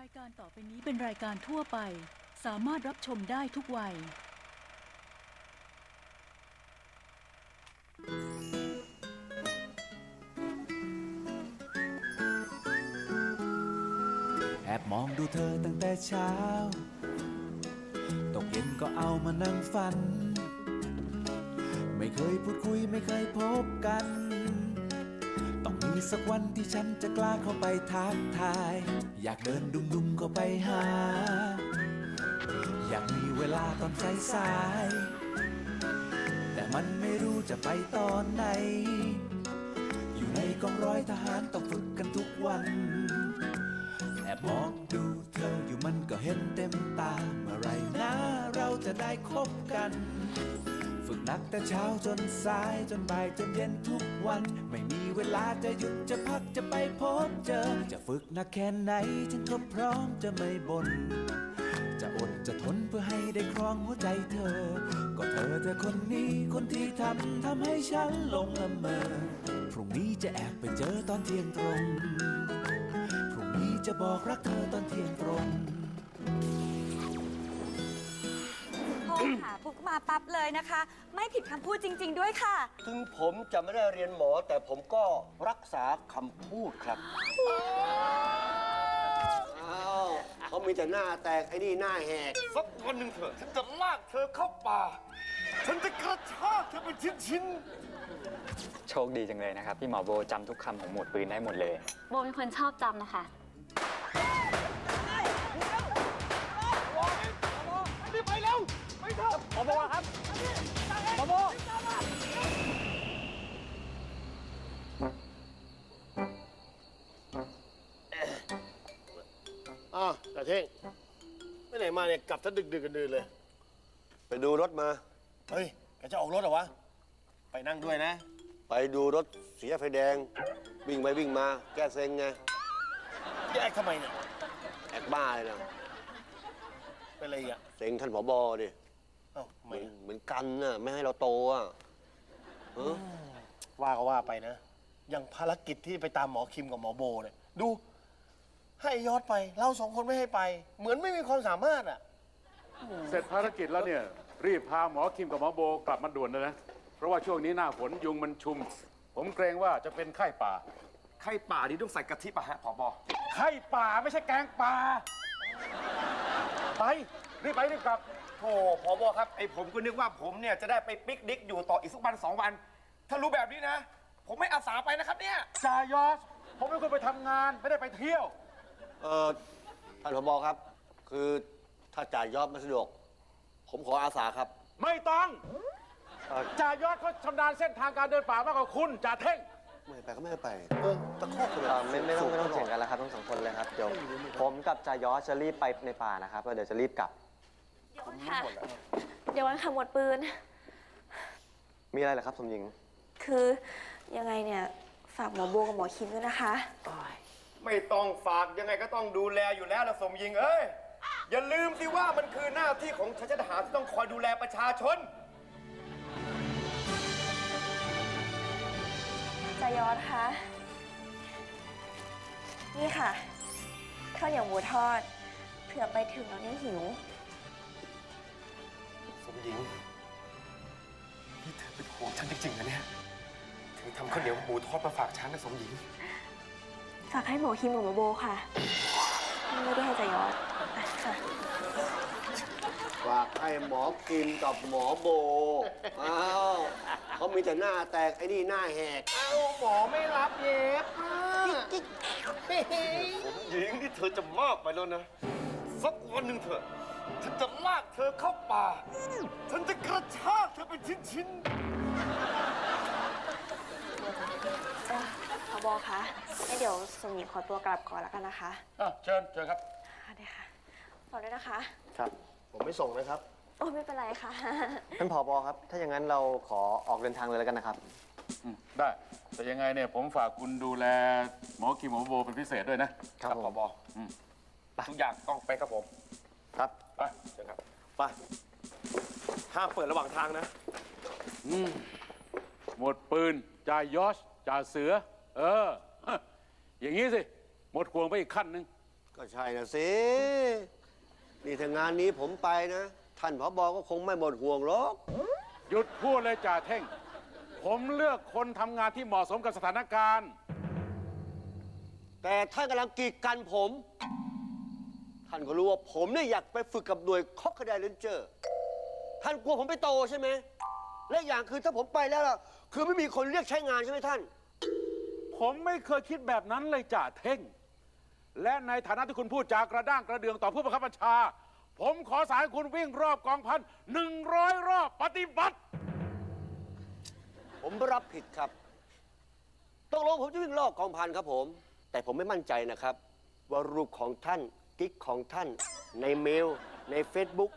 รายการต่อไปนี้เป็นรายการทั่วไป สามารถรับชมได้ทุกวัย แอบมองดูเธอตั้งแต่เช้า ตกเย็นก็เอามานั่งฝัน ไม่เคยพูดคุยไม่เคยพบกัน สักวันที่ฉันจะกล้าเข้าไปทักทาย อยากเดินดุมๆเข้าไปหา อยากมีเวลาตอนสายสาย แต่มันไม่รู้จะไปตอนไหน อยู่ในกองร้อยทหารต้องฝึกกันทุกวัน แอบมองดูเธออยู่มันก็เห็นเต็มตา เมื่อไรนะเราจะได้คบกัน ฝึกหนักแต่เช้าจนสายจนบ่ายจนเย็นทุกวัน ไม่มีเวลาจะหยุดจะพักจะไปพบเจอ จะฝึกหนักแค่ไหนฉันก็พร้อมจะไม่บน่นจะอดจะทนเพื่อให้ได้ครองหัวใจเธอ ก็เธอเธอคนนี้คนที่ทำทำให้ฉันหลงละเมอ พรุ่งนี้จะแอบไปเจอตอนเที่ยงตรง พรุ่งนี้จะบอกรักเธอตอนเที่ยงตรง ปุ๊บมาปั๊บเลยนะคะ ไม่ผิดคำพูดจริง ๆ ด้วยค่ะ ถึงผมจะไม่ได้เรียนหมอ แต่ผมก็รักษาคำพูดครับ อ้าวเขามีแต่หน้าแตกไอ้นี่หน้าแหก สักวันหนึ่งเถอะฉันจะลากเธอเข้าป่า ฉันจะกระชากเธอเป็นชิ้นโชคดีจังเลยนะครับที่หมอโบจำทุกคำของหมวดปืนได้หมดเลย โบเป็นคนชอบจำนะคะ อ้าวแต่เท่งไปไหนมาเนี่ยกลับซะดึกดึกกันดื่นเลย ไปดูรถมา เฮ้ยแกจะออกรถเหรอวะ ไปนั่งด้วยนะ ไปดูรถเสียไฟแดง วิ่งไปวิ่งมา แก้เซ็งไงแยกทำไมเนี่ยแอกบ้าเลยนะเป็นอะไรอีกอะ เซ็งท่านผบดิ เอ้าเหไม่มือนเหมือนกันน่ะไม่ให้เราโตอะเออว่าก็ว่าไปนะ อย่างภารกิจที่ไปตามหมอคิมกับหมอโบเนี่ย ดู ให้ยอดไป เราสองคนไม่ให้ไป เหมือนไม่มีความสามารถอะ เสร็จภารกิจแล้วเนี่ย รีบพาหมอคิมกับหมอโบกลับมาด่วนเลยนะ เพราะว่าช่วงนี้หน้าฝนยุงมันชุม ผมเกรงว่าจะเป็นไข้ป่าๆไข่ป่านี่ต้องใส่กะทิป่ะฮะผอบอไข้ป่าไม่ใช่แกงป่า ไป รีบไปรีบกลับ โธ่ผอบอครับไอผมก็นึกว่าผมเนี่ยจะได้ไปปิกนิกอยู่ต่ออีกสักวันสองวัน ถ้ารู้แบบนี้นะ ผมไม่อาสาไปนะครับเนี่ยจ่ายอส ผมเป็นคนไปทำงานไม่ได้ไปเที่ยว เออท่านผบครับ คือถ้าจ่ายยอดไม่สะดวก ผมขออาสาครับ ไม่ต้องเอ่อ จ่ายอดเขาชำนาญเส้นทางการเดินป่ามากกว่าคุณจ่าเท่ง ไม่ไปก็ไม่ไป เออตะคอกเลยเอ่อไม่ไม่ต้องไม่ต้องเถียงกันแล้วครับทั้งสองคนเลยครับ เดี๋ยวผมกับจายอสจะรีบไปในป่านะครับแล้วเดี๋ยวจะรีบกลับเดี๋ยวก่อน ค่ะ เดี๋ยวก่อนค่ะหมวดปืน มีอะไรเหรอครับสมหญิง คือยังไงเนี่ยฝากหมอโบกับหมอคิมด้วยนะคะ ไม่ต้องฝากยังไงก็ต้องดูแลอยู่แล้วละสมยิงเอ้ย อย่าลืมสิว่ามันคือหน้าที่ของชายทหารที่ต้องคอยดูแลประชาชนจายอดคะ นี่ค่ะข้าวเหนียวหมูทอดเผื่อไปถึงแล้วเนี่ยหิวส มหญิงนี่เธอเป็นห่วงฉันจริงๆนะเนี่ย ถึงทำข้าวเหนียวหมูทอดมาฝากฉันนะสมหญิง ฝากให้หมอคิมกับหมอโบค่ะ ไม่ได้ให้จายอดอะค่ะ ฝากให้หมอกินกับหมอโบ อ้าวเขามีแต่หน้าแตกไอ้นี่หน้าแหก เอ้าหมอไม่รับเย็บอะสมหญิงที่เธอจะมากไปแล้วนะ สักวันหนึ่งเถอะ ฉันจะลากเธอเข้าป่า ฉันจะกระชากเธอเป็นชิ้นๆเอ่อผบคะงั้นเดี๋ยวสมหญิงขอตัวกลับก่อนแล้วกันนะคะอะเชิญเชิญครับ ค่ะได้ค่ะขอด้วยนะคะ ครับ ผมไม่ส่งนะครับ โอ้ไม่เป็นไรค่ะ ท่านผอบอครับ ถ้าอย่างนั้นเราขอออกเดินทางเลยแล้วกันนะครับ อืมได้ แต่ยังไงเนี่ยผมฝากคุณดูแลหมอคิมหมอโบเป็นพิเศษด้วยนะครับผมผบ ทุกอย่างต้องไปครับผมครับ ไปเชิญครับ ไปห้ามเปิดระหว่างทางนะ หมดปืนจ่ายอชจ่าเสือ เออฮะอย่างนี้สิ หมดห่วงไปอีกขั้นหนึ่งกก็ใช่นะสิ นี่ถ้างานนี้ผมไปนะ ท่านผอบอก็คงไม่หมดห่วงหรอกหยุดพูดเลยจ่าเท่ง ผมเลือกคนทำงานที่เหมาะสมกับสถานการณ์ แต่ท่านกำลังกีดกันผม ท่านก็รู้ว่าผมเนี่ยอยากไปฝึกกับหน่วยคอกคดายเลนเจอร์ ท่านกลัวผมไปโตใช่ไหม และอย่างคือถ้าผมไปแล้วล่ะคือไม่มีคนเรียกใช้งานใช่ไหมท่าน ผมไม่เคยคิดแบบนั้นเลยจ่าเท่ง และในฐานะที่คุณพูดจากระด้างกระเดืองต่อผู้บังคับบัญชา ผมขอสายคุณวิ่งรอบกองพันหนึ่งร้อยรอบปฏิบัติ ผมรับผิดครับ ตกลงผมจะวิ่งรอบกองพันครับผม แต่ผมไม่มั่นใจนะครับ ว่ารูปของท่าน กิ๊กของท่าน ในเมล ใน Facebook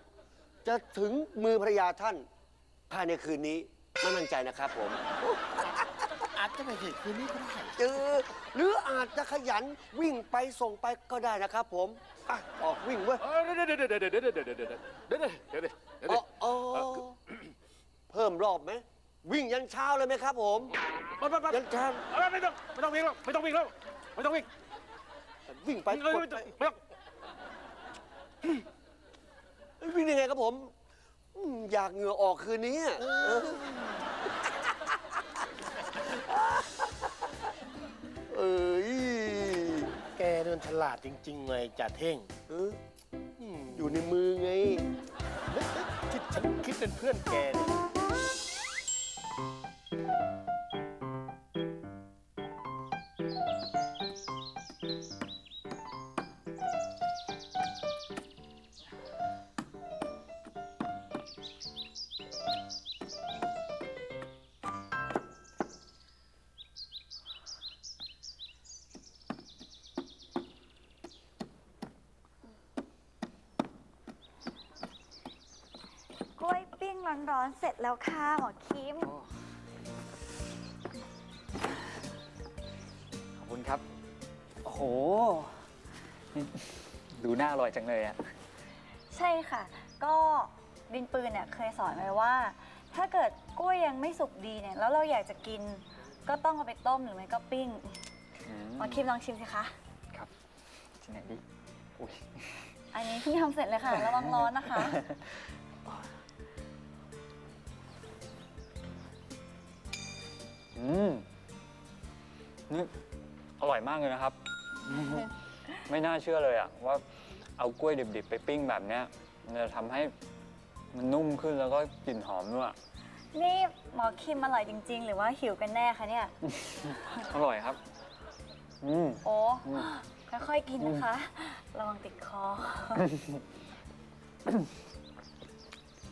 จะถึงมือภรรยาท่านภายในคืนนี้ไม่มั่นใจนะครับผม อาจจะไม่ใช่คืนนี้ก็ได้เจอหรืออาจจะขยันวิ่งไปส่งไปก็ได้นะครับผมอะออกวิ่งเว้ยเออเดี๋ยวเดี๋ยวเดี๋ยวเดี๋ยวเดี๋ยวเดี๋ยวเดี๋ยวเดี๋ยวเดี๋ยวเดี๋ยวเดี๋ยวเดี๋ยวเดี๋ยวอ๋ออ๋อเพิ่มรอบไหมวิ่งยันเช้าเลยไหมครับผมปั๊บปั๊บปั๊บยันเช้า เออไม่ต้องไม่ต้องวิ่งแล้วไม่ต้องวิ่งแล้วไม่ต้องวิ่งวิ่งไปไม่กต้องดไปไม่ต้อง วิ่งยังไงครับผมอืมอยากเหงื่อออกคืนนี้อะเออเอ้ยแกเดินฉลาดจริง ๆ เลยจ่าเท่งเอออยู่ในมือไงที่ฉันคิดเป็นเพื่อนแกเนี่ย ร้อนๆเสร็จแล้วค่ะหมอคิม ขอบคุณครับ โอ้โหนี่ดูน่าอร่อยจังเลยอะใช่ค่ะ ก็ดินปืนเนี่ยเคยสอนไว้ว่า ถ้าเกิดกล้วยยังไม่สุกดีเนี่ยแล้วเราอยากจะกิน ก็ต้องเอาไปต้มหรือไม่ก็ปิ้งอืมหมอคิมลองชิมสิคะครับที่ไหนดี อุ้ยอันนี้เพิ่งทำเสร็จเลยค่ะ ระวังร้อนนะคะ อืมนี่อร่อยมากเลยนะครับ ไม่น่าเชื่อเลยอะว่าเอากล้วยดิบๆ ไปปิ้งแบบเนี้ยมันจะทำให้มันนุ่มขึ้นแล้วก็กลิ่นหอมด้วยนี่หมอคิมอร่อยจริง ๆ หรือว่าหิวกันแน่คะเนี่ย อร่อยครับ อืม โอ้อืม ค่อยๆกินนะคะ ระวังติดคอ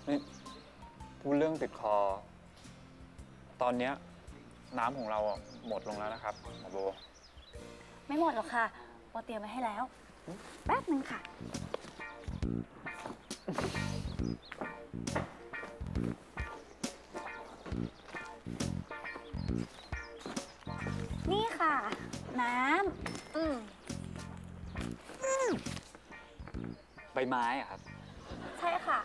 นี่พูดเรื่องติดคอ ตอนเนี้ย น้ำของเราอะหมดลงแล้วนะครับหมอโบ ไม่หมดหรอกค่ะโบเตรียมไว้ให้แล้ว แป๊บหนึ่งค่ะ นี่ค่ะ น้ำอืมใบไม้อะครับ ใช่ค่ะ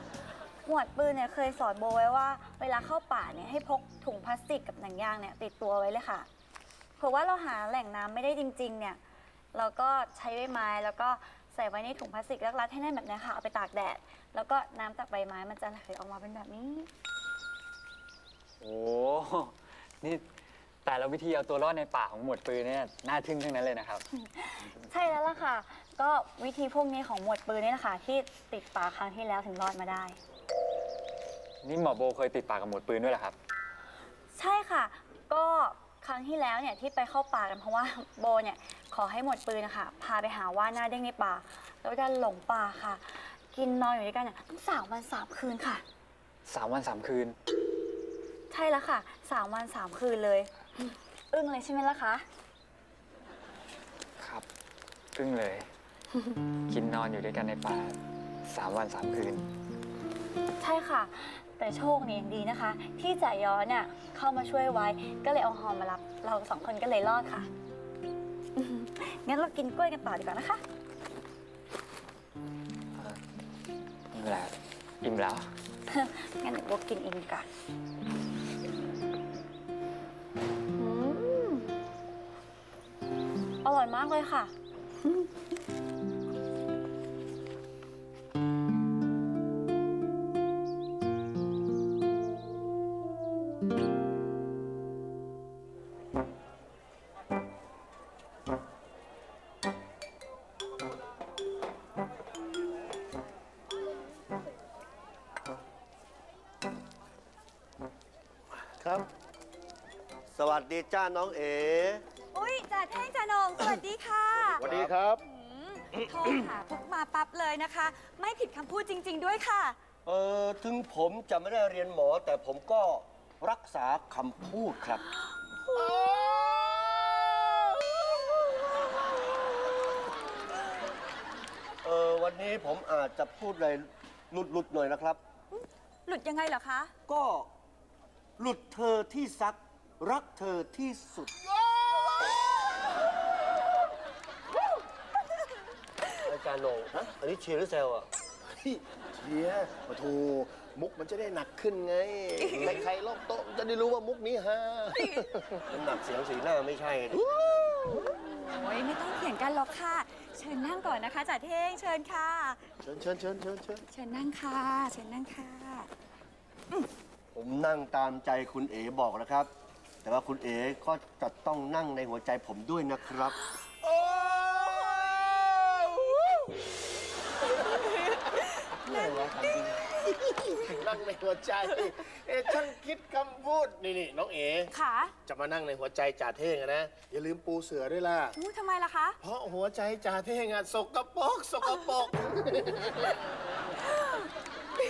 หมวดปืนเนี่ยเคยสอนโบไว้ว่า เวลาเข้าป่าเนี่ยให้พกถุงพลาสติกกับหนังยางเนี่ยติดตัวไว้เลยค่ะเผื่อว่าเราหาแหล่งน้ำไม่ได้จริง ๆ เนี่ย เราก็ใช้ใบไม้แล้วก็ใส่ไว้ในถุงพลาสติกรัดๆให้แน่นแบบนี้ค่ะเอาไปตากแดด แล้วก็น้ำจากใบไม้มันจะไหลออกมาเป็นแบบนี้ โอ้นี่แต่ละวิธีเอาตัวรอดในป่าของหมวดปืนเนี่ยน่าทึ่งทั้งนั้นเลยนะครับ ใช่แล้วล่ะค่ะ ก็วิธีพวกนี้ของหมวดปืนนี่แหละค่ะที่ติดป่าครั้งที่แล้วถึงรอดมาได้ นี่หมอโบเคยติดป่ากับหมวดปืนด้วยเหรอครับ ใช่ค่ะ ก็ครั้งที่แล้วเนี่ยที่ไปเข้าป่ากันเพราะว่าโบเนี่ยขอให้หมวดปืนนะคะพาไปหาว่าหน้าเด้งในป่า แล้วก็หลงป่าค่ะ กินนอนอยู่ด้วยกันเนี่ยตั้งสามวันสามคืนค่ะ สามวันสามคืน ใช่แล้วค่ะสามวันสามคืนเลย อึ้งเลยใช่ไหมล่ะคะครับอึ้งเลย กินนอนอยู่ด้วยกันในป่าสามวันสามคืน ใช่ค่ะ แต่โชคเนี่ยยังดีนะคะ ที่จ่ายย้อนเนี่ยเข้ามาช่วยไว้ก็เลยเอาฮอมารับ เราสองคนก็เลยรอดค่ะงั้นเรากินกล้วยกันต่อดีกว่านะคะ ไม่เป็นไรครับอิ่มแล้ว งั้นเดี๋ยวโบกินเองดีกว่อนอืมอร่อยมากเลยค่ะ วัสดีจ้าน้องเอ๋อุ้ยจ่าแท่งจ่าโหนงสวัสดีค่ะสวัสดีครับ อืมโทรหาปุ๊บมาปั๊บเลยนะคะ ไม่ผิดคำพูดจริง ๆ ด้วยค่ะ เออถึงผมจะไม่ได้เรียนหมอ แต่ผมก็รักษาคำพูดครับ เออวันนี้ผมอาจจะพูดอะไรหลุดๆหน่อยนะครับ หลุดยังไงเหรอคะ ก็หลุดเธอที่ซัก รักเธอที่สุด อาจารย์โหนงอันนี้เชียร์หรือแซวอะ เชียร์มาทูมุกมันจะได้หนักขึ้นไง ใครๆรอบโต๊ะจะได้รู้ว่ามุกนี้ฮะน้ำหนักเสียงสีหน้าไม่ใช่ดิโอ้ยไม่ต้องเถียงกันหรอกค่ะ เชิญนั่งก่อนนะคะจ่าเท่งเชิญค่ะ เชิญเชิญเชิญเชิญเชิญเชิญนั่งค่ะ เชิญนั่งค่ะ ผมนั่งตามใจคุณเอ๋บอกนะครับ แต่ว่าคุณเอ๋ก็จะต้องนั่งในหัวใจผมด้วยนะครับ นั่งในหัวใจ เอ๊ะช่างคิดคำพูด นี่นี่น้องเอ๋ค่ะจะมานั่งในหัวใจจ่าเท่งอะนะ อย่าลืมปูเสือด้วยล่ะ อู้ทำไมล่ะคะ เพราะหัวใจจ่าเท่งอะสกปรกสกปรก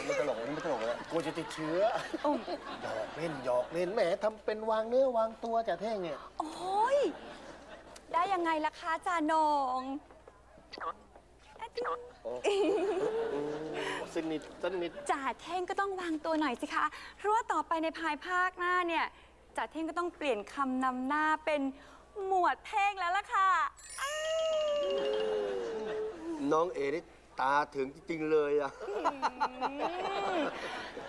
ไม่ตลกไม่ตลกเลยกลัวจะติดเชื้ออหยอกเล่นหยอกเล่นแหมทำเป็นวางเนื้อวางตัวจ่าเท่งเนี่ยโอ้ย ได้ยังไงล่ะคะจ่าโหนงอะดิสนิทสนิทจ่าเท่งก็ต้องวางตัวหน่อยสิคะ เพราะว่าต่อไปในภายภาคหน้าเนี่ยจ่าเท่งก็ต้องเปลี่ยนคำนำหน้าเป็นหมวดเท่งแล้วล่ะค่ะ น้องเอ๋นี่ ตาถึงจริงๆเลยอะ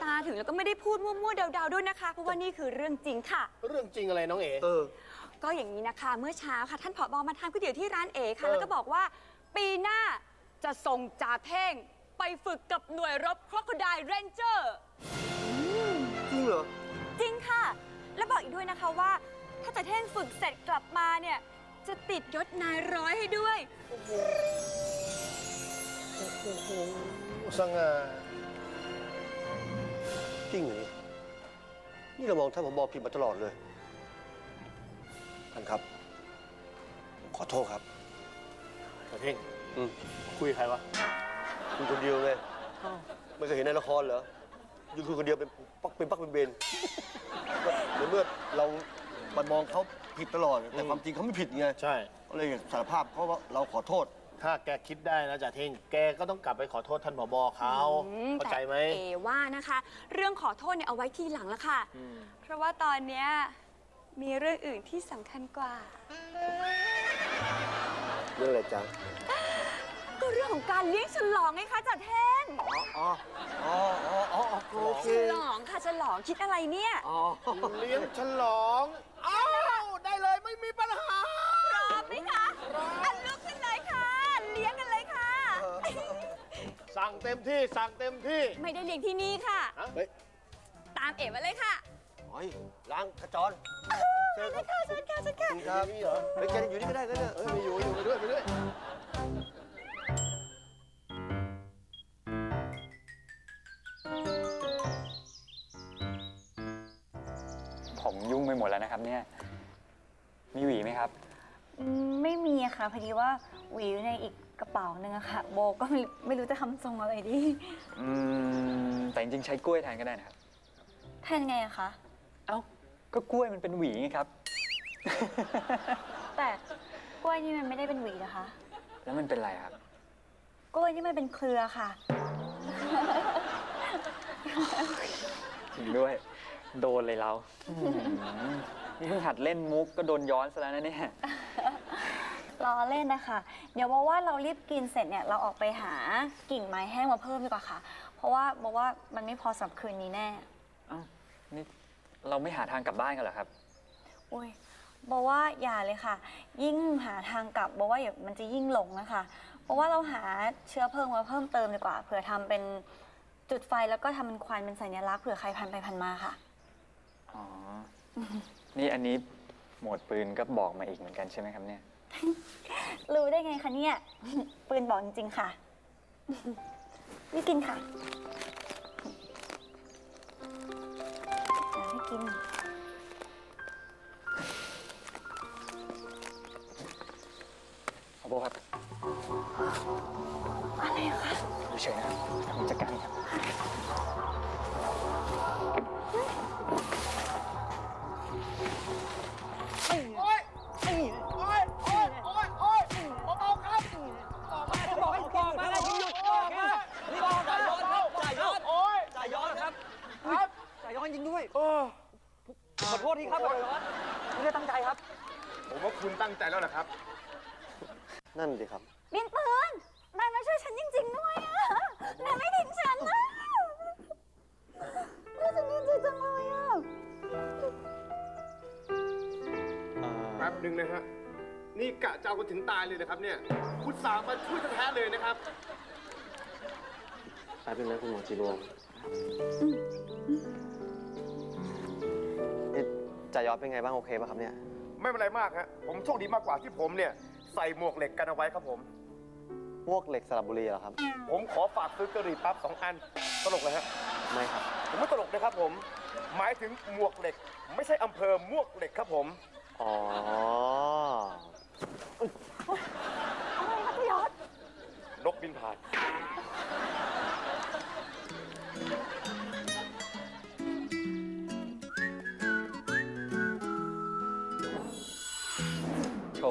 ตาถึงแล้วก็ไม่ได้พูดมั่วๆเดาๆด้วยนะคะ เพราะว่านี่คือเรื่องจริงค่ะ เรื่องจริงอะไรน้องเอ๋ เออ ก็อย่างนี้นะคะ เมื่อเช้าค่ะท่านผอบอมาทานก๋วยเตี๋ยวที่ร้านเอค่ะ เออ แล้วก็บอกว่า ปีหน้าจะส่งจ่าเท่ง ไปฝึกกับหน่วยรบคร o ค o ได l เรนเจอร์ จริงเหรอ จริงค่ะ แล้วบอกอีกด้วยนะคะว่า ถ้าจ่าเท่งฝึกเสร็จกลับมาเนี่ย จะติดยศนายร้อยให้ด้วย โอ้โห สง่าจริงเหรอนี่เรามองท่านผมบอกผิดมาตลอดเลยท่านครับขอโทษครับจ่าเท่งอืมคุยกับใครวะคุณคนเดียวเลยไม่เคยเห็นในละครเหรอยู่คุณคนเดียวเป็นปักเป็นปักเป็นเบนในเมื่อเราไปมองเขาผิดตลอด แต่ความจริงเขาไม่ผิดไง ใช่ก็เลยสารภาพเพราะว่าเราขอโทษ ถ้าแกคิดได้นะจ่าเท่งแกก็ต้องกลับไปขอโทษท่านผบเขาอืมเข้าใจไหมแต่เอว่านะคะ เรื่องขอโทษเนี่ยเอาไว้ทีหลังละค่ะ เพราะว่าตอนเนี้ยมีเรื่องอื่นที่สำคัญกว่า เรื่องอะไรจ๊ะก็เรื่องของการเลี้ยงฉลองไงคะจ่าเท่งอ๋ออ๋ออ๋ออ๋อโอเคฉลองค่ะฉลองคิดอะไรเนี่ยอ๋อเลี้ยงฉลอง สั่งเต็มที่สั่งเต็มที่ไม่ได้เลี้ยงที่นี่ค่ะ ฮะเฮ้ยตามเอ๋มาเลยค่ะโอ้ยล้างขจรเชิญครับค่ะเชิญค่ะเชิญค่ะขอบคุณครับมีเหรอไปแกอยู่นี่ก็ได้ก็เนี่ยเอ้ยไปอยู่อยู่ไปด้วยไปด้วยผมยุ่งไปหมดแล้วนะครับเนี่ย มีหวีไหมครับ อืมไม่มีอะค่ะพอดีว่าหวีอยู่ในอีก กระเป๋าหนึ่งอะค่ะ โบก็ไม่ไม่รู้จะทำทรงอะไรดี อืมแต่จริงๆใช้กล้วยแทนก็ได้นะครับ แทนไงอะคะ เอ้า ก็กล้วยมันเป็นหวีไงครับ แต่กล้วยนี่มันไม่ได้เป็นหวีนะคะ แล้วมันเป็นอะไรครับ กล้วยนี่มันเป็นเครือค่ะจริงด้วย โดนเลยเราอืมนี่เพิ่งหัดเล่นมุกก็โดนย้อนซะแล้วนะเนี่ย รอเล่นนะคะ เดี๋ยวบอกว่าเรารีบกินเสร็จเนี่ยเราออกไปหากิ่งไม้แห้งมาเพิ่มดีกว่าค่ะ เพราะว่าบอกว่ามันไม่พอสำหรับคืนนี้แน่ เอ้านี่เราไม่หาทางกลับบ้านกันเหรอครับ อุ้ยบอกว่าอย่าเลยค่ะ ยิ่งหาทางกลับบอกว่าเดี๋ยวมันจะยิ่งหลงนะคะเพราะว่าเราหาเชื้อเพลิงมาเพิ่มเติมดีกว่าเผื่อทำเป็นจุดไฟแล้วก็ทำเป็นควันเป็นสัญลักษณ์เผื่อใครพันไปพันมาค่ะ อ๋อ นี่อันนี้หมวดปืนก็บอกมาอีกเหมือนกันใช่ไหมครับเนี่ย รู้ได้ไงคะเนี่ย ปืนบอกจริงๆค่ะ นี่กินค่ะให้กิน ขอโทษครับอะไรคะ ดูเฉยนะครัจัดการงครับ คุณตั้งใจแล้วนะครับ นั่นสิครับ บินปืนนายมาช่วยฉันจริงๆด้วยอะนายไม่ทิ้งฉันนะนายฉันดีใจจังเลยอะแป๊บหนึ่งนะฮะ นี่กะจะเอากันถึงตายเลยนะครับเนี่ยคุณสามมาช่วยแท้ๆเลยนะครับ แป๊บนึงนะคุณหมอจีรวงนี่จ่ายอดเป็นไงบ้างโอเคป่ะครับเนี่ย ไม่เป็นไรมากฮะผมโชคดีมากกว่าที่ผมเนี่ย ใส่หมวกเหล็กกันเอาไว้ครับผม พวกเหล็กสระบุรีเหรอครับ ผมขอฝากซื้อกะหรี่ปั๊บสองอันตลกเลยฮะไม่ครับ ผมไม่ตลกนะครับผม หมายถึงหมวกเหล็ก ไม่ใช่อำเภอมวกเหล็กครับผม อ๋อ อะไรคะพี่ยศนกบินผ่าน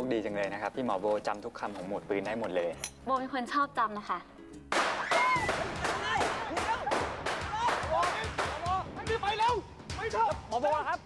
คดีจังเลยนะครับที่หมอโบจำทุกคำของหมวดปืนได้หมดเลย โบเป็นคนชอบจำนะคะไปเร็วไม่ชอบหมอโบครับหมอโบ